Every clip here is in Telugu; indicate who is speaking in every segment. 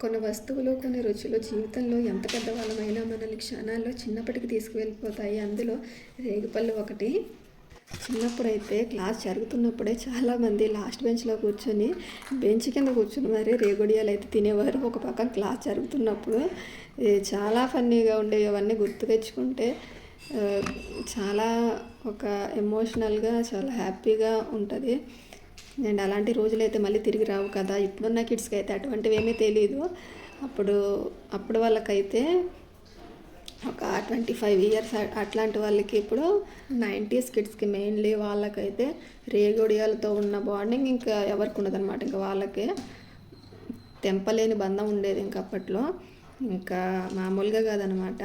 Speaker 1: కొన్ని వస్తువులు కొన్ని రుచులు జీవితంలో ఎంత పెద్దవాళ్ళమైనా మనల్ని క్షణాల్లో చిన్నప్పటికి తీసుకువెళ్ళిపోతాయి. అందులో రేగిపళ్ళు ఒకటి. చిన్నప్పుడైతే క్లాస్ జరుగుతున్నప్పుడే చాలామంది లాస్ట్ బెంచ్లో కూర్చొని బెంచ్ కింద కూర్చొని మరి రేగుడియాలు అయితే తినేవారు. ఒక పక్క క్లాస్ జరుగుతున్నప్పుడు చాలా ఫన్నీగా ఉండేవి. అవన్నీ గుర్తు తెచ్చుకుంటే చాలా ఒక ఎమోషనల్గా చాలా హ్యాపీగా ఉంటుంది. అండ్ అలాంటి రోజులు అయితే మళ్ళీ తిరిగి రావు కదా. ఇప్పుడున్న కిడ్స్కి అయితే అటువంటివి ఏమీ తెలియదు అప్పుడు అప్పుడు వాళ్ళకైతే ఒక ట్వంటీ ఫైవ్ ఇయర్స్ అట్లాంటి వాళ్ళకి ఇప్పుడు నైంటీస్ కిడ్స్కి మెయిన్లీ వాళ్ళకైతే రేగొడియాలతో ఉన్న బాండింగ్ ఇంకా ఎవరికి ఉండదన్నమాట ఇంకా వాళ్ళకే తెంపలేని బంధం ఉండేది ఇంకా అప్పట్లో. ఇంకా మామూలుగా కాదనమాట.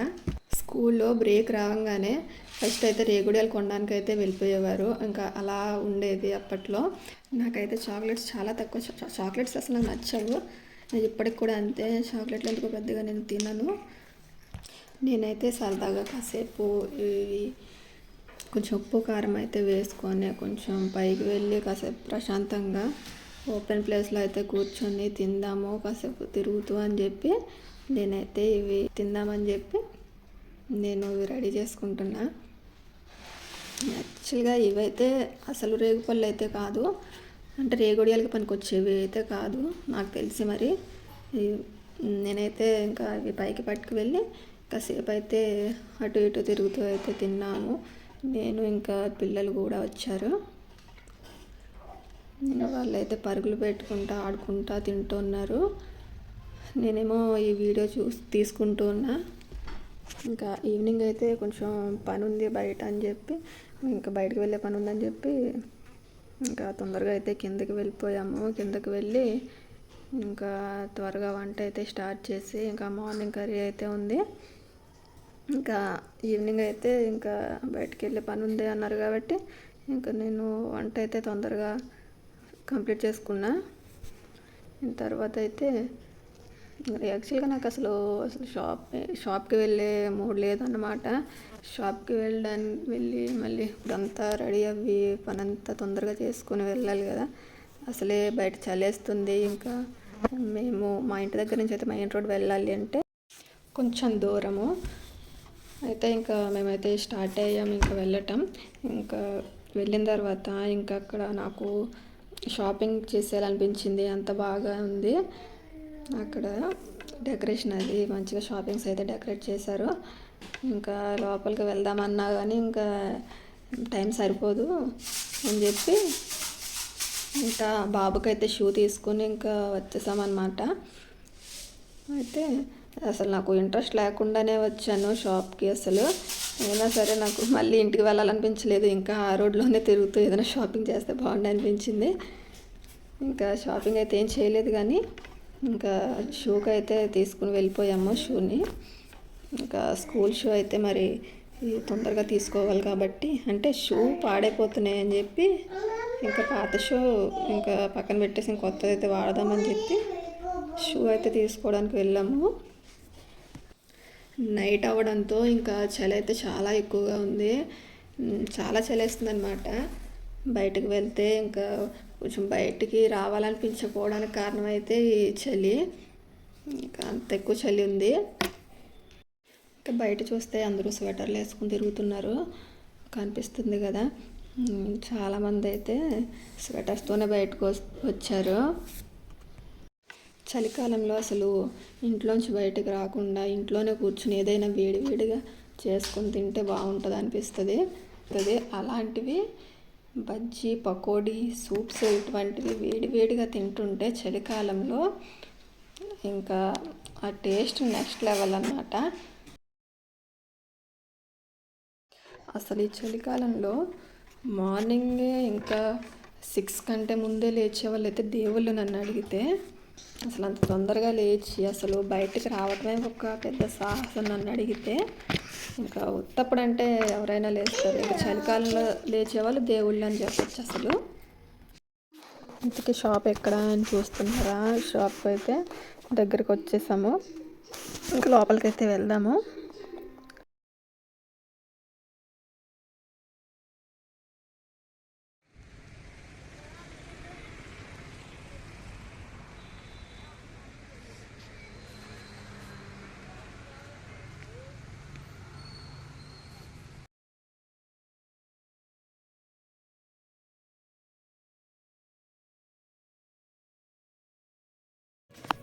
Speaker 1: స్కూల్లో బ్రేక్ రావంగానే ఫస్ట్ అయితే రేగుడియాలు కొనడానికి అయితే వెళ్ళిపోయేవారు. ఇంకా అలా ఉండేది అప్పట్లో. నాకైతే చాక్లెట్స్ చాలా తక్కువ. చాక్లెట్స్ అసలు నాకు నచ్చవు. నేను ఇప్పటికి కూడా అంతే. చాక్లెట్లు ఎందుకు పెద్దగా నేను తినను. నేనైతే సరదాగా కాసేపు ఇవి కొంచెం ఉప్పు కారం అయితే వేసుకొని కొంచెం పైకి వెళ్ళి కాసేపు ప్రశాంతంగా ఓపెన్ ప్లేస్లో అయితే కూర్చొని తిందాము కాసేపు తిరుగుతూ అని చెప్పి నేనైతే ఇవి తిందామని చెప్పి నేను ఇవి రెడీ చేసుకుంటున్నా. యాక్చువల్గా ఇవైతే అసలు రేగుపళ్ళు అయితే కాదు. అంటే రేగుడియాలకి పనికొచ్చేవి అయితే కాదు నాకు తెలిసి మరి. నేనైతే ఇంకా ఇవి పైకి పట్టుకు వెళ్ళి కాసేపు అయితే అటు ఇటు తిరుగుతూ అయితే తిన్నాను. నేను ఇంకా పిల్లలు కూడా వచ్చారు. నేను వాళ్ళైతే పరుగులు పెట్టుకుంటా ఆడుకుంటా తింటున్నారు. నేనేమో ఈ వీడియో చూసి తీసుకుంటూ ఉన్నా. ఇంకా ఈవినింగ్ అయితే కొంచెం పని ఉంది బయట అని చెప్పి ఇంకా బయటకు వెళ్ళే పని ఉందని చెప్పి ఇంకా తొందరగా అయితే కిందకి వెళ్ళిపోయాము. కిందకి వెళ్ళి ఇంకా త్వరగా వంట అయితే స్టార్ట్ చేసి ఇంకా మార్నింగ్ కర్రీ అయితే ఉంది. ఇంకా ఈవినింగ్ అయితే ఇంకా బయటికి వెళ్ళే పని ఉంది అన్నారు కాబట్టి ఇంకా నేను వంట అయితే తొందరగా కంప్లీట్ చేసుకున్నా. తర్వాత అయితే యాక్చువల్గా నాకు అసలు అసలు షాప్ షాప్కి వెళ్ళే మూడ్ లేదన్నమాట. షాప్కి వెళ్ళడానికి వెళ్ళి మళ్ళీ ఇప్పుడంతా రెడీ అవ్వి పనంతా తొందరగా చేసుకుని వెళ్ళాలి కదా. అసలే బయట చలేస్తుంది. ఇంకా మేము మా ఇంటి దగ్గర నుంచి అయితే మెయిన్ రోడ్ వెళ్ళాలి అంటే కొంచెం దూరము. అయితే ఇంకా మేమైతే స్టార్ట్ అయ్యాము ఇంకా వెళ్ళటం. ఇంకా వెళ్ళిన తర్వాత ఇంకా అక్కడ నాకు షాపింగ్ చేసేయాలనిపించింది. అంత బాగా ఉంది. అక్కడ డెకరేషన్ అది మంచిగా షాపింగ్స్ అయితే డెకరేట్ చేశారు. ఇంకా లోపలికి వెళ్దామన్నా కానీ ఇంకా టైం సరిపోదు అని చెప్పి ఇంకా బాబుకైతే షూ తీసుకుని ఇంకా వచ్చేసామన్నమాట. అయితే అసలు నాకు ఇంట్రెస్ట్ లేకుండానే వచ్చాను షాప్కి అసలు. అయినా సరే నాకు మళ్ళీ ఇంటికి వెళ్ళాలనిపించలేదు. ఇంకా ఆ రోడ్లోనే తిరుగుతూ ఏదైనా షాపింగ్ చేస్తే బాగుండి అనిపించింది. ఇంకా షాపింగ్ అయితే ఏం చేయలేదు కానీ ఇంకా షూకి అయితే తీసుకుని వెళ్ళిపోయాము షూని. ఇంకా స్కూల్ షూ అయితే మరి తొందరగా తీసుకోవాలి కాబట్టి అంటే షూ పాడైపోతున్నాయి అని చెప్పి ఇంకా పాత షూ ఇంకా పక్కన పెట్టేసి కొత్తది అయితే వాడదామని చెప్పి షూ అయితే తీసుకోవడానికి వెళ్ళాము. నైట్ అవ్వడంతో ఇంకా చలి అయితే చాలా ఎక్కువగా ఉంది. చాలా చాలా చలేస్తుంది అనమాట బయటకు వెళ్తే ఇంకా కొంచెం బయటికి రావాలనిపించకపోవడానికి కారణం అయితే ఈ చలి. ఇంకా అంత ఎక్కువ చలి ఉంది. ఇంకా బయట చూస్తే అందరూ స్వెటర్లు వేసుకుని తిరుగుతున్నారు. కనిపిస్తుంది కదా. చాలామంది అయితే స్వెటర్స్తోనే బయటకు వచ్చారు. చలికాలంలో అసలు ఇంట్లోంచి బయటకు రాకుండా ఇంట్లోనే కూర్చుని ఏదైనా వేడి వేడిగా చేసుకొని తింటే బాగుంటుంది అనిపిస్తుంది అలాంటివి బజ్జీ పకోడీ సూప్స్ ఇటువంటివి వేడివేడిగా తింటుంటే చలికాలంలో ఇంకా ఆ టేస్ట్ నెక్స్ట్ లెవెల్ అన్నమాట. అసలు ఈ చలికాలంలో మార్నింగే ఇంకా సిక్స్ కంటే ముందే లేచే వాళ్ళైతే దేవుళ్ళు నన్ను అడిగితే అసలు అంత తొందరగా లేచి అసలు బయటికి రావడమే ఒక పెద్ద సాహసం నన్ను అడిగితే. ఇంకా ఉత్తప్పుడు అంటే ఎవరైనా లేస్తారు. ఇంకా చలికాలంలో లేచేవాళ్ళు దేవుళ్ళు అని చెప్పచ్చు అసలు. ఇంతకీ షాప్ ఎక్కడ అని చూస్తున్నారా? షాప్ అయితే దగ్గరికి వచ్చేసాము ఇంకా లోపలికైతే వెళ్దాము.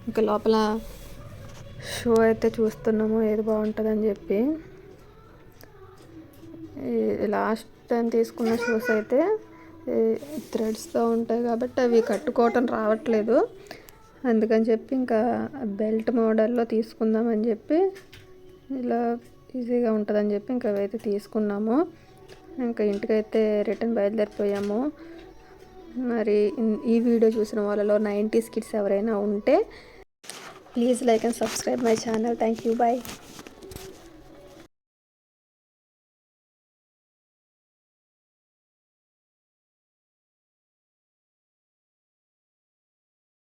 Speaker 1: ఇంకా లోపల షో అయితే చూస్తున్నాము ఏది బాగుంటుందని చెప్పి. లాస్ట్ టైం తీసుకున్న షూస్ అయితే థ్రెడ్స్తో ఉంటాయి కాబట్టి అవి కట్టుకోవటం రావట్లేదు. అందుకని చెప్పి ఇంకా బెల్ట్ మోడల్లో తీసుకుందామని చెప్పి ఇలా ఈజీగా ఉంటుందని చెప్పి ఇంకా అవైతే తీసుకున్నాము. ఇంకా ఇంటికైతే రిటర్న్ బయలుదేరిపోయాము. మరి ఈ వీడియో చూసిన వాళ్ళలో నైంటీస్ కిడ్స్ ఎవరైనా ఉంటే Please like and subscribe my channel. Thank you. Bye.